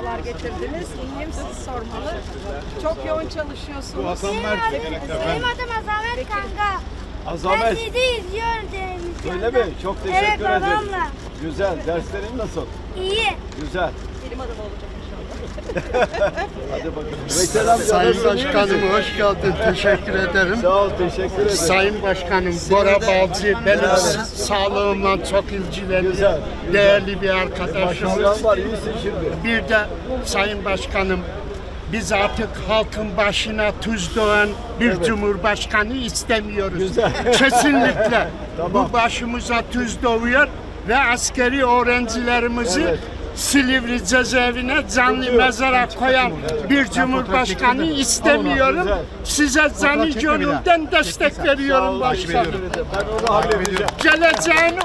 sefalar getirdiniz. İyiyim siz sormalı. Çok yoğun çalışıyorsunuz. Hasan Benim Mert. benim adım Azamet kanka. Ben Azamet. sizi izliyorum televizyonda. Öyle mi? Çok teşekkür evet, ederim. babamla. Güzel. Derslerin nasıl? İyi. Güzel. Benim adım olacak Hadi bakalım. Veysel amca Sayın nasılsın, iyi Başkanım misin? hoş geldin. Teşekkür ederim. Sağ ol, teşekkür ederim. Sayın Başkanım Bora Balcı benim sağlığımla çok ilgileniyor. Güzel, güzel. Değerli bir arkadaşımız. Başkanlar var, iyisin şimdi. Bir de Sayın Başkanım biz artık halkın başına tuz doğan bir cumhurbaşkanı istemiyoruz. Güzel. Kesinlikle. Tamam. Bu başımıza tuz doğuyor ve askeri öğrencilerimizi Evet. Silivri cezaevine canlı mezara koyan bir cumhurbaşkanı istemiyorum. Size canı gönülden destek veriyorum başkanım. Geleceğin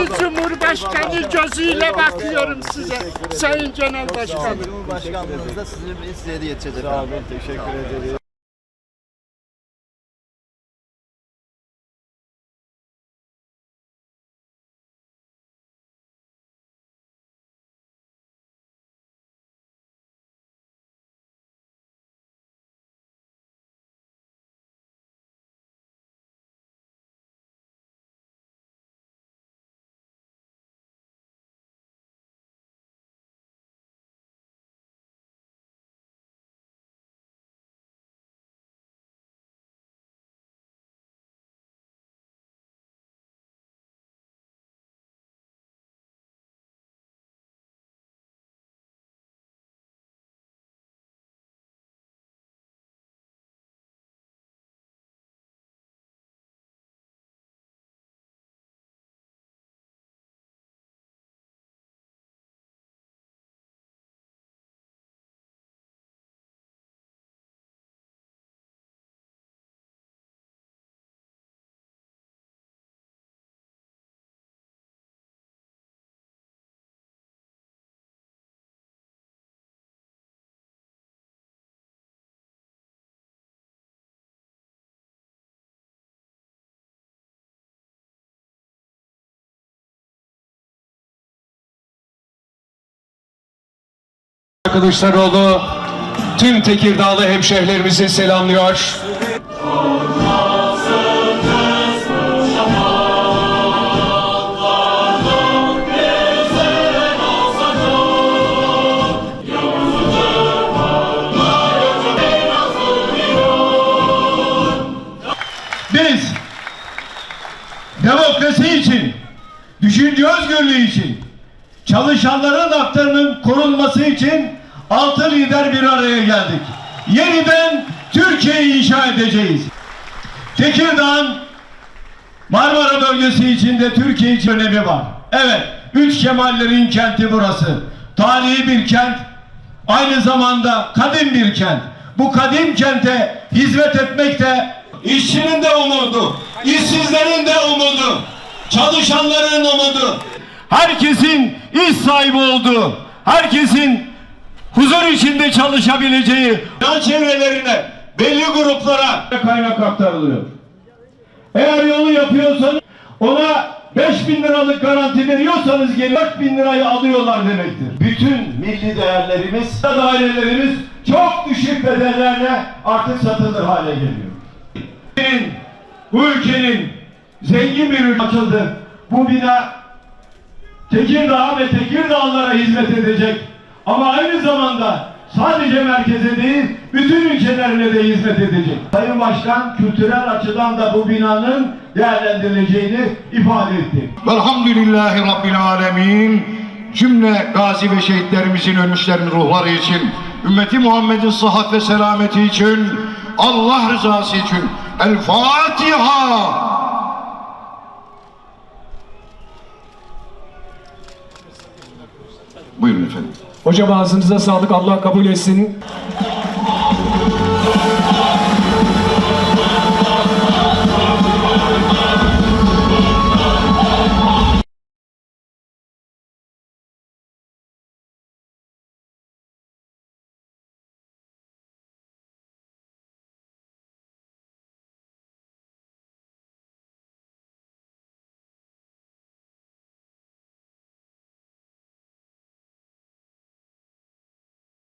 13. Cumhurbaşkanı gözüyle bakıyorum size. Sayın Genel Başkanım. Cumhurbaşkanlığımızda sizin size de yetecek Sağ olun, teşekkür ederim. Kılıçdaroğlu tüm Tekirdağlı hemşehrilerimizi selamlıyor. Biz demokrasi için, düşünce özgürlüğü için, çalışanların haklarının korunması için altı lider bir araya geldik. Yeniden Türkiye'yi inşa edeceğiz. Tekirdağ'ın Marmara bölgesi içinde Türkiye için önemi var. Evet, üç Kemallerin kenti burası. Tarihi bir kent, aynı zamanda kadim bir kent. Bu kadim kente hizmet etmek de işçinin de umudu, işsizlerin de umudu, çalışanların umudu. Herkesin iş sahibi olduğu, herkesin huzur içinde çalışabileceği yan çevrelerine, belli gruplara kaynak aktarılıyor. Eğer yolu yapıyorsanız ona 5000 liralık garanti veriyorsanız geri 4000 lirayı alıyorlar demektir. Bütün milli değerlerimiz, dairelerimiz çok düşük bedellerle artık satılır hale geliyor. Bu ülkenin zengin bir ülke açıldı. Bu bina Tekirdağ ve Tekirdağlılara hizmet edecek. Ama aynı zamanda sadece merkeze değil, bütün ülkelerine de hizmet edecek. Sayın Başkan kültürel açıdan da bu binanın değerlendirileceğini ifade etti. Velhamdülillahi Rabbil Alemin. Cümle gazi ve şehitlerimizin ölmüşlerin ruhları için, ümmeti Muhammed'in sıhhat ve selameti için, Allah rızası için. El Fatiha. Buyurun efendim. Hocam ağzınıza sağlık. Allah kabul etsin.